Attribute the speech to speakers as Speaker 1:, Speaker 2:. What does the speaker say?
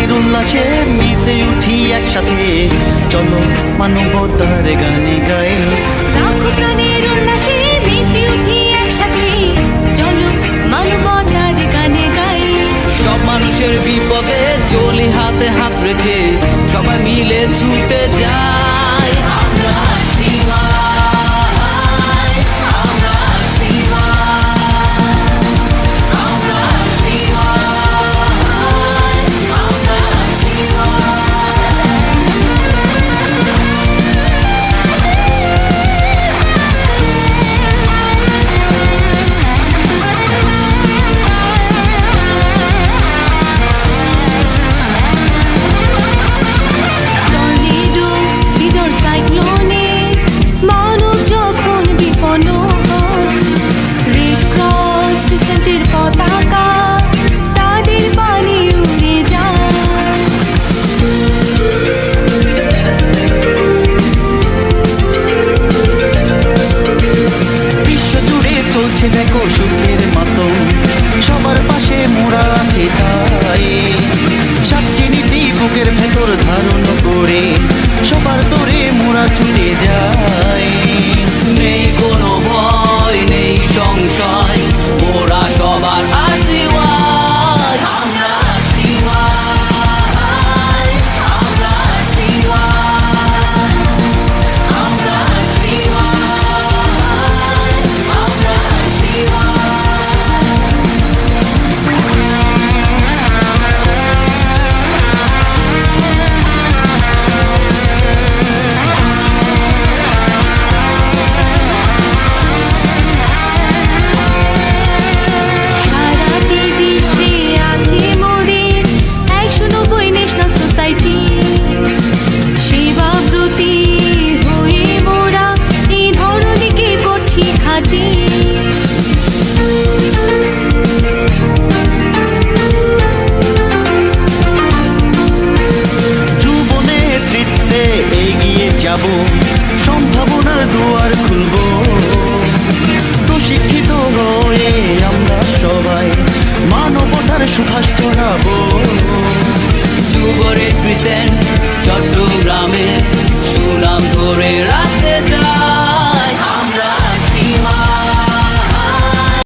Speaker 1: মুক্তির উল্লাসে মিলে উঠি একসাথে। চলো মানবতার গানে গায়ে
Speaker 2: সব মানুষের বিপদে চলি হাতে হাত রেখে সবাই মিলে ছুটে
Speaker 3: সবার সম্ভাবনার দুয়ার খুলব। প্রশিক্ষিত হয়ে আমরা সবাই মানবতার সুভাষ ছড়াবো।
Speaker 2: যুগরে ক্রিসেন্ট